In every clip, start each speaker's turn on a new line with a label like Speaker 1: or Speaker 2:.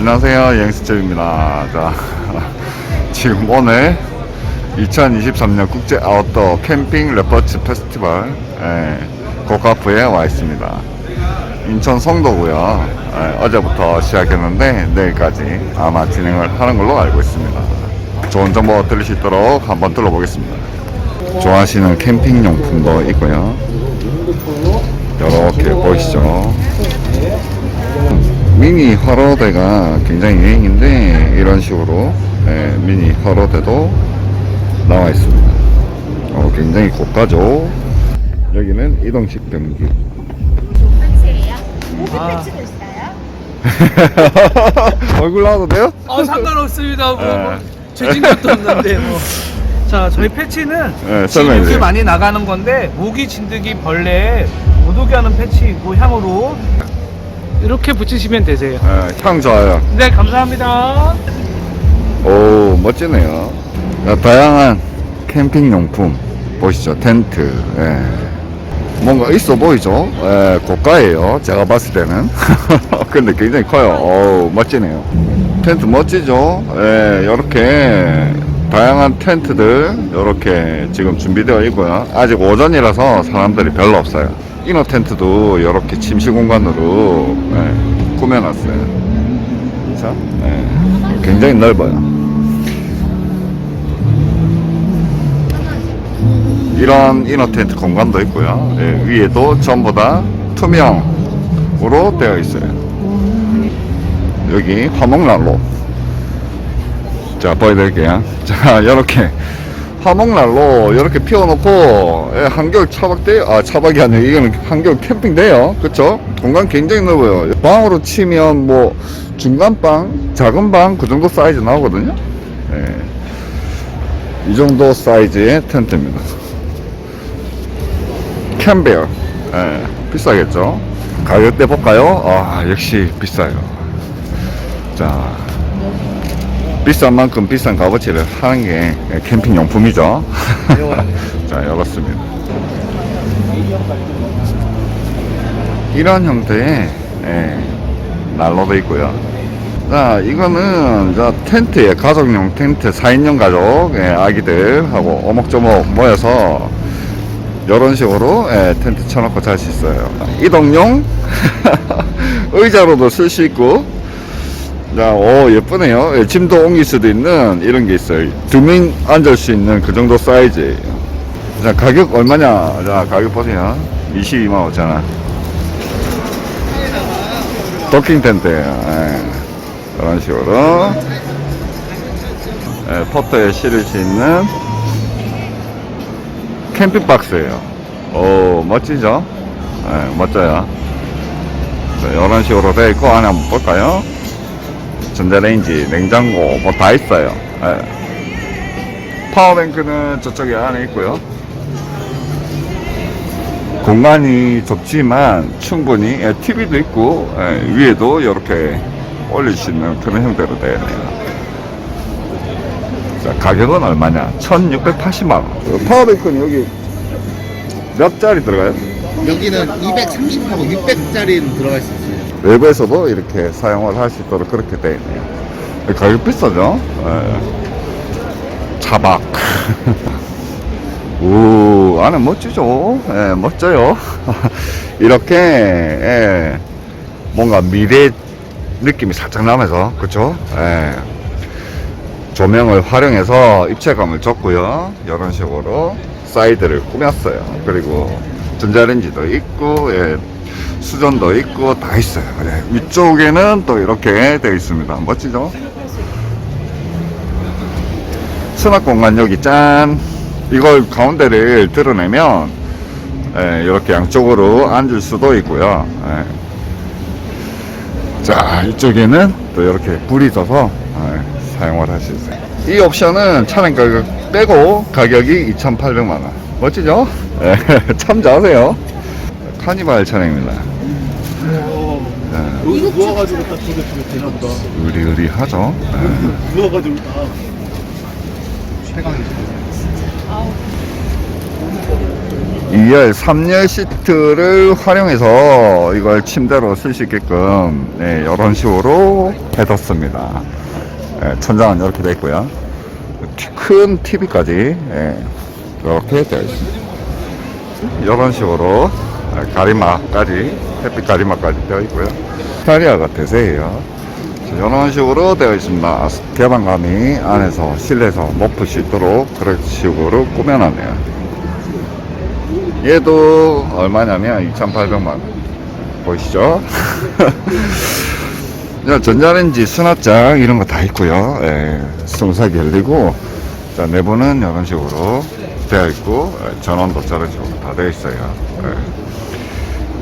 Speaker 1: 안녕하세요 여행수첩입니다. 자 지금 오늘 2023년 국제 아웃도어 캠핑 레퍼츠 페스티벌 예, 고카프에 와 있습니다. 인천 송도고요. 예, 어제부터 시작했는데 내일까지 아마 진행을 하는 걸로 알고 있습니다. 좋은 정보 들을 수 있도록 한번 둘러보겠습니다. 좋아하시는 캠핑 용품도 있고요. 이렇게 보이시죠 미니 화로대가 굉장히 유행인데 이런 식으로 예, 미니 화로대도 나와 있습니다. 어, 굉장히 고가죠. 여기는 이동식 변기.
Speaker 2: 한세예요?
Speaker 3: 아.
Speaker 2: 패치도 있어요?
Speaker 1: 얼굴 나와도 돼요?
Speaker 3: 어 상관없습니다. 뭐, 뭐
Speaker 1: 예.
Speaker 3: 죄진 것도 없는데 뭐. 자 저희 패치는
Speaker 1: 예,
Speaker 3: 지금 요새. 많이 나가는 건데 모기, 진드기, 벌레 못 오게 하는 패치이고 향으로 이렇게 붙이시면 되세요.
Speaker 1: 예, 향 좋아요.
Speaker 3: 네 감사합니다.
Speaker 1: 오 멋지네요. 자, 다양한 캠핑 용품 보시죠. 텐트. 예. 뭔가 있어 보이죠? 예, 고가예요. 제가 봤을 때는. 근데 굉장히 커요. 오 멋지네요. 텐트 멋지죠? 예, 이렇게 다양한 텐트들 이렇게 지금 준비되어 있고요. 아직 오전이라서 사람들이 별로 없어요. 이너 텐트도 이렇게 침실 공간으로 예, 꾸며놨어요. 그렇죠? 예, 굉장히 넓어요. 이런 이너 텐트 공간도 있고요. 예, 위에도 전부 다 투명으로 되어 있어요. 여기 화목난로. 자, 보여드릴게요. 자, 이렇게 화목난로 이렇게 피워놓고 예, 한겨울 차박대 아 차박이 아니에요. 이거는 한겨울 캠핑돼요. 그쵸? 공간 굉장히 넓어요. 방으로 치면 뭐 중간 방, 작은 방 그 정도 사이즈 나오거든요. 예. 이 정도 사이즈의 텐트입니다. 캠벨 예, 비싸겠죠 가격대 볼까요 아 역시 비싸요 자 비싼 만큼 비싼 값어치를 하는 게 캠핑 용품이죠. 자 열었습니다. 이런 형태의 예, 난로도 있고요. 자 이거는 저 텐트에 가족용 텐트 4인용 가족 예, 아기들하고 오목조목 모여서 이런 식으로 예, 텐트 쳐놓고 잘 수 있어요. 이동용? 의자로도 쓸 수 있고, 자, 오 예쁘네요. 예, 짐도 옮길 수도 있는 이런 게 있어요. 두 명 앉을 수 있는 그 정도 사이즈예요. 자, 가격 얼마냐? 자, 가격 보세요. 22만 5천 원. 도킹 텐트예요. 예, 이런 식으로 예, 포터에 실을 수 있는 캠핑 박스예요. 오 멋지죠? 네, 멋져요. 자, 이런 식으로 되어 있고 안에 한번 볼까요? 전자레인지, 냉장고 뭐 다 있어요. 네. 파워뱅크는 저쪽에 안에 있고요. 공간이 좁지만 충분히 예, TV도 있고 예, 위에도 이렇게 올릴 수 있는 그런 형태로 되어 있네요. 자, 가격은 얼마냐? 1680만원. 파워뱅크는 여기 몇 짜리 들어가요?
Speaker 4: 여기는 230하고 600짜리는 들어갈 수 있어요.
Speaker 1: 외부에서도 이렇게 사용을 할 수 있도록 그렇게 되어 있네요. 가격 비싸죠? 예. 차박. 오, 안에 멋지죠? 예, 멋져요. 이렇게, 예, 뭔가 미래 느낌이 살짝 나면서, 그쵸? 예. 조명을 활용해서 입체감을 줬고요. 이런 식으로 사이드를 꾸몄어요. 그리고 전자레인지도 있고, 예, 수전도 있고 다 있어요. 그래. 위쪽에는 또 이렇게 되어 있습니다. 멋지죠? 수납 공간 여기 짠. 이걸 가운데를 드러내면 예, 이렇게 양쪽으로 앉을 수도 있고요. 예. 자 이쪽에는 또 이렇게 불이 져서 예, 사용을 할수 있어요. 이 옵션은 차량 가격 빼고 가격이 2,800만 원. 멋지죠? 예, 참 잘하세요. 카니발 차량입니다.
Speaker 4: 여기 누워가지고 딱 저게 저게 되나 보다.
Speaker 1: 의리의리하죠. 예.
Speaker 4: 누워가지고 딱. 최강이죠.
Speaker 1: 2열, 3열 시트를 활용해서 이걸 침대로 쓸 수 있게끔 네, 이런 식으로 해뒀습니다. 네, 천장은 이렇게 되어 있고요. 큰 TV까지 이렇게 되어 있습니다. 이런 식으로 가리마까지 햇빛 가리마까지 되어 있고요. 스타리아가 대세예요. 이런 식으로 되어 있습니다. 개방감이 안에서 실내에서 높을 수 있도록 그런 식으로 꾸며놨네요. 얘도 얼마냐면 2,800만 원. 보이시죠? 자, 전자레인지, 수납장 이런 거 다 있고요. 예, 송사기 열리고 자, 내부는 이런 식으로 되어 있고 예, 전원도 저런 식으로 다 되어 있어요.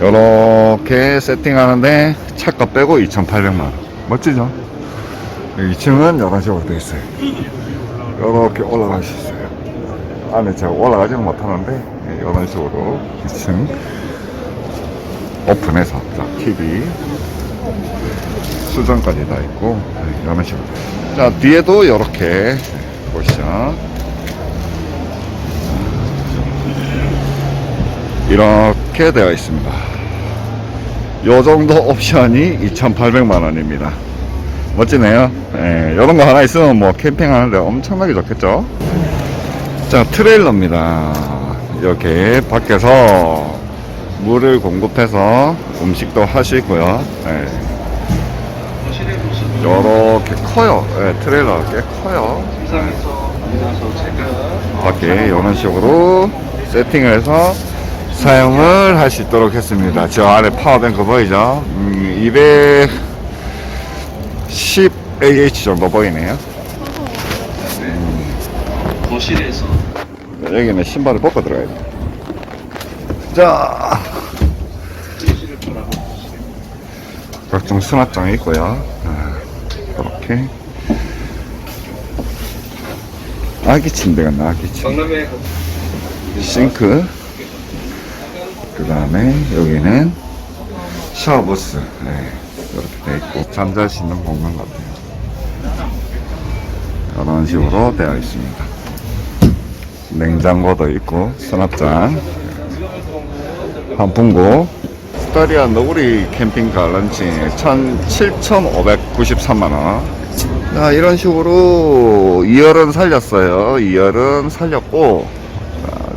Speaker 1: 이렇게 세팅하는데 차값 빼고 2,800만 원. 멋지죠? 2층은 이런 식으로 되어 있어요. 이렇게 올라갈 수 있어요. 안에 제가 올라가지는 못하는데 예, 이런 식으로 2층 오픈해서 자, TV 수전까지 다 있고 네, 이런 식으로 자 뒤에도 이렇게 보시죠 이렇게 되어 있습니다. 요 정도 옵션이 2,800만 원입니다. 멋지네요. 예, 이런 거 하나 있으면 뭐 캠핑하는데 엄청나게 좋겠죠? 자 트레일러입니다. 이렇게 밖에서 물을 공급해서 음식도 하시고요. 예. 요렇게 커요. 예, 트레일러가 꽤 커요. 밖에 이런 식으로 세팅을 해서 사용을 할 수 있도록 했습니다 저 안에 파워뱅크 보이죠 음, 210 AH 정도 보이네요
Speaker 5: 거실에서
Speaker 1: 여기는 신발을 벗고 들어가야 돼. 자, 각종 수납장이 있고요. 아, 이렇게 아기 침대가 나 아기 침대. 싱크. 그 다음에 여기는 샤워부스. 네, 이렇게 돼 있고 잠잘 수 있는 공간 같아요. 이런 식으로 되어 있습니다. 냉장고도 있고 수납장 환풍구 스타리아 너구리 캠핑카 런칭 7,593만원 자 이런 식으로 2열은 살렸어요 2열은 살렸고 자,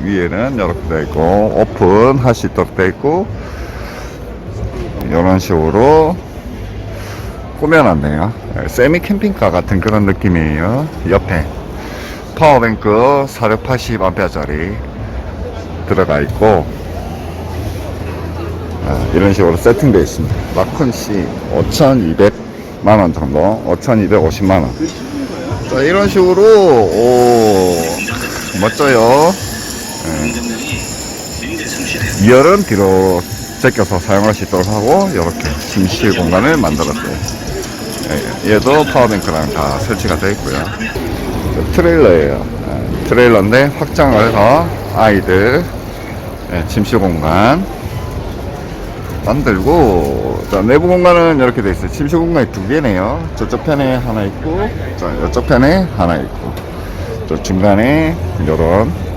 Speaker 1: 위에는 이렇게 되어 있고 오픈 있도록 되어 있고 이런 식으로 꾸며놨네요. 네, 세미 캠핑카 같은 그런 느낌이에요. 옆에 파워뱅크 480A짜리 들어가 있고 아, 이런 식으로 세팅되어 있습니다. 라쿤C 5,200만원 정도? 5,250만원. 자 이런 식으로 오 멋져요 예. 2열은 뒤로 제껴서 사용할 수 있도록 하고 이렇게 침실 공간을 만들었어요 예, 얘도 파워뱅크랑 다 설치가 되어 있고요 트레일러예요. 예, 트레일러인데 확장을 해서 아이들 예, 침실 공간 만들고 자, 내부 공간은 이렇게 돼 있어요. 침실 공간이 두 개네요. 저쪽 편에 하나 있고 자, 이쪽 편에 하나 있고 저 중간에 이런 어,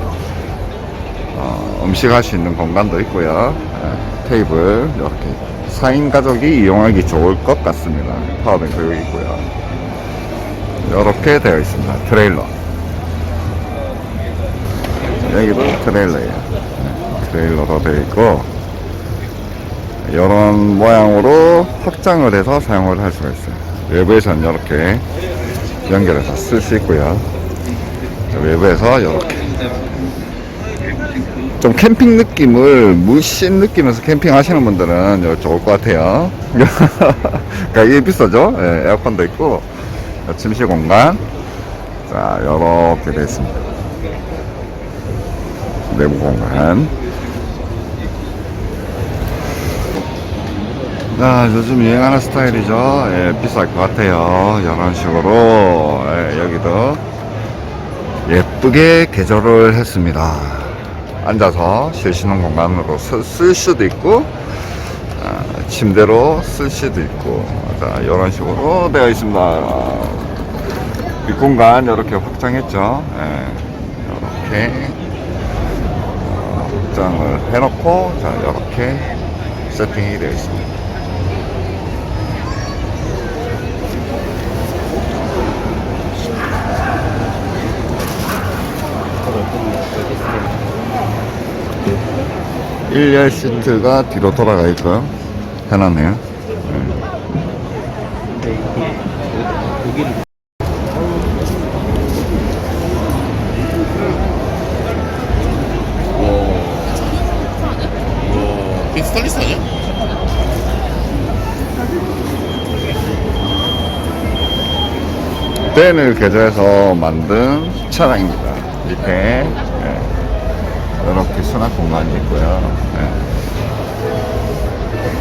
Speaker 1: 음식 할 수 있는 공간도 있고요. 예, 테이블 이렇게 4인 가족이 이용하기 좋을 것 같습니다. 파워뱅크 여기 있고요. 이렇게 되어 있습니다. 트레일러. 여기도 트레일러예요. 네, 트레일러로 되어 있고 이런 모양으로 확장을 해서 사용을 할 수가 있어요. 외부에서는 이렇게 연결해서 쓸 수 있고요. 자, 외부에서 이렇게 좀 캠핑 느낌을 물씬 느끼면서 캠핑 하시는 분들은 좋을 것 같아요. 가격이 비싸죠? 예, 에어컨도 있고 침실 공간. 자 이렇게 되어 있습니다. 내부 공간. 자 요즘 유행하는 스타일이죠? 예, 비쌀 것 같아요. 이런 식으로. 예, 여기도 예쁘게 개조를 했습니다 앉아서 쉬시는 공간으로 쓸, 쓸 수도 있고 아, 침대로 쓸 수도 있고 자 이런 식으로 되어 있습니다. 뒷공간 이렇게 확장했죠. 예, 이렇게 어, 설정을 해놓고 자 이렇게 세팅이 되어 있습니다. 일열 시트가 뒤로 돌아가 있고요. 편하네요.
Speaker 4: 이게 스타일리스트 아니야?
Speaker 1: 벤을 개조해서 만든 차량입니다. 밑에 예, 이렇게 수납 공간이 있고요. 예.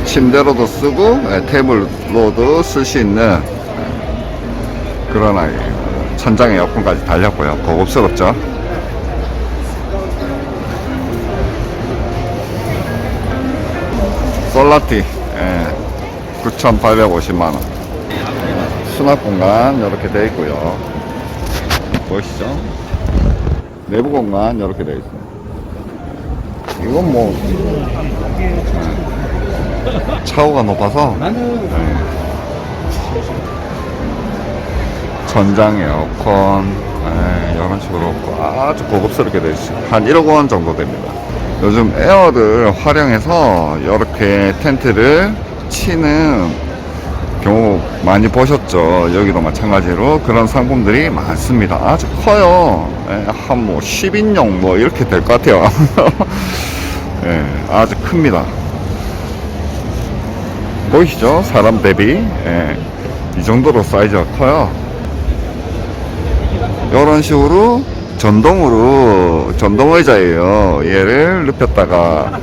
Speaker 1: 침대로도 쓰고 예, 테이블로도 쓸 수 있는 예, 그런 아이예요. 천장에 에어컨까지 달렸고요. 고급스럽죠? 솔라티 예, 9,850만원 수납 공간 이렇게 되어 있고요. 보이시죠? 내부 공간 이렇게 되어 있습니다. 이건 뭐 차후가 높아서 네. 전장 에어컨 네, 이런 식으로 아주 고급스럽게 되어 있어요. 한 1억 원 정도 됩니다. 요즘 에어를 활용해서 이렇게 텐트를 치는 경우 많이 보셨죠. 여기도 마찬가지로 그런 상품들이 많습니다. 아주 커요. 한 뭐 10인용 뭐 이렇게 될 것 같아요. 예, 아주 큽니다. 보이시죠? 사람 대비 예, 이 정도로 사이즈가 커요. 이런 식으로 전동으로 전동 의자예요. 얘를 눕혔다가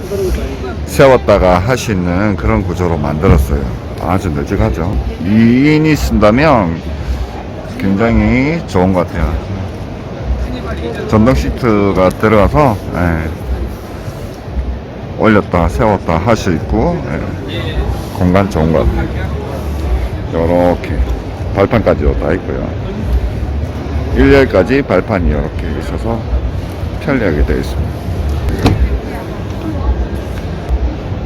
Speaker 1: 세웠다가 할 수 있는 그런 구조로 만들었어요. 아주 널찍하죠. 2인이 쓴다면 굉장히 좋은 것 같아요. 전동 시트가 들어가서 예, 올렸다 세웠다 할 수 있고 예, 공간 좋은 것 같아요. 이렇게 발판까지도 다 있고요. 1열까지 발판이 이렇게 있어서 편리하게 되어 있습니다.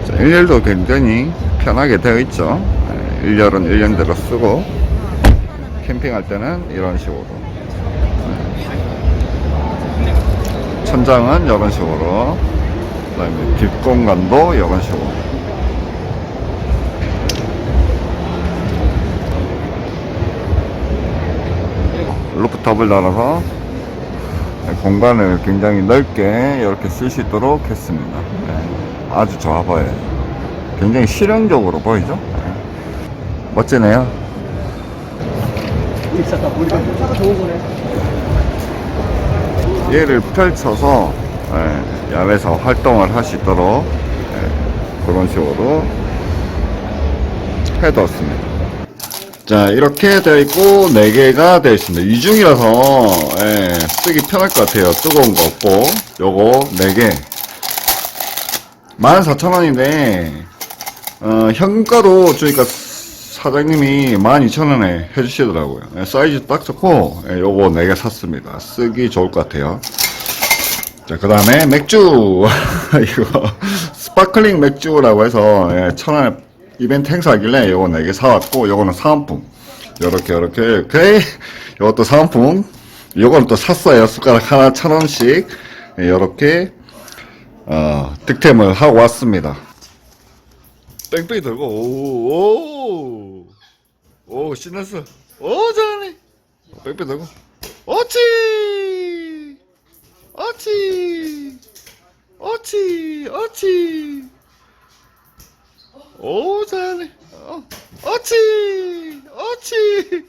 Speaker 1: 자, 1열도 굉장히 편하게 되어 있죠. 1열은 1년대로 쓰고 캠핑할 때는 이런 식으로 네. 천장은 이런 식으로 그다음에 뒷공간도 이런 식으로 루프탑을 달아서 공간을 굉장히 넓게 이렇게 쓸 수 있도록 했습니다. 네, 아주 좋아 보여요. 굉장히 실용적으로 보이죠? 네. 멋지네요. 얘를 펼쳐서 예, 야외에서 활동을 할 수 있도록 예, 그런 식으로 해뒀습니다. 자 이렇게 되어 있고 4개가 되어 있습니다 이중이라서 예, 쓰기 편할 것 같아요 뜨거운 거 없고 요거 4개 14,000원인데 어, 현금가로 주니까 사장님이 12,000원에 해주시더라고요 예, 사이즈 딱 좋고 예, 요거 4개 샀습니다 쓰기 좋을 것 같아요 자, 그 다음에 맥주. 이거, 스파클링 맥주라고 해서, 예, 천원에 이벤트 행사하길래 요거 4개 사왔고, 요거는 사은품. 요렇게, 요렇게, 이렇게. 요것도 사은품. 요거는 또 샀어요. 숟가락 하나 천 원씩. 예, 요렇게, 어, 득템을 하고 왔습니다. 뺑뺑이 들고, 오, 오, 오, 신났어. 오, 잘하네. 뺑뺑이 들고. 어치! 어치 어치 어치 오 잘하네 어, 어치 어치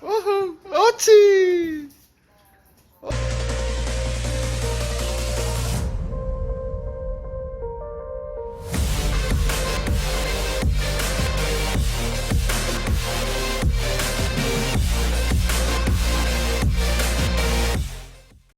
Speaker 1: 어흥 어치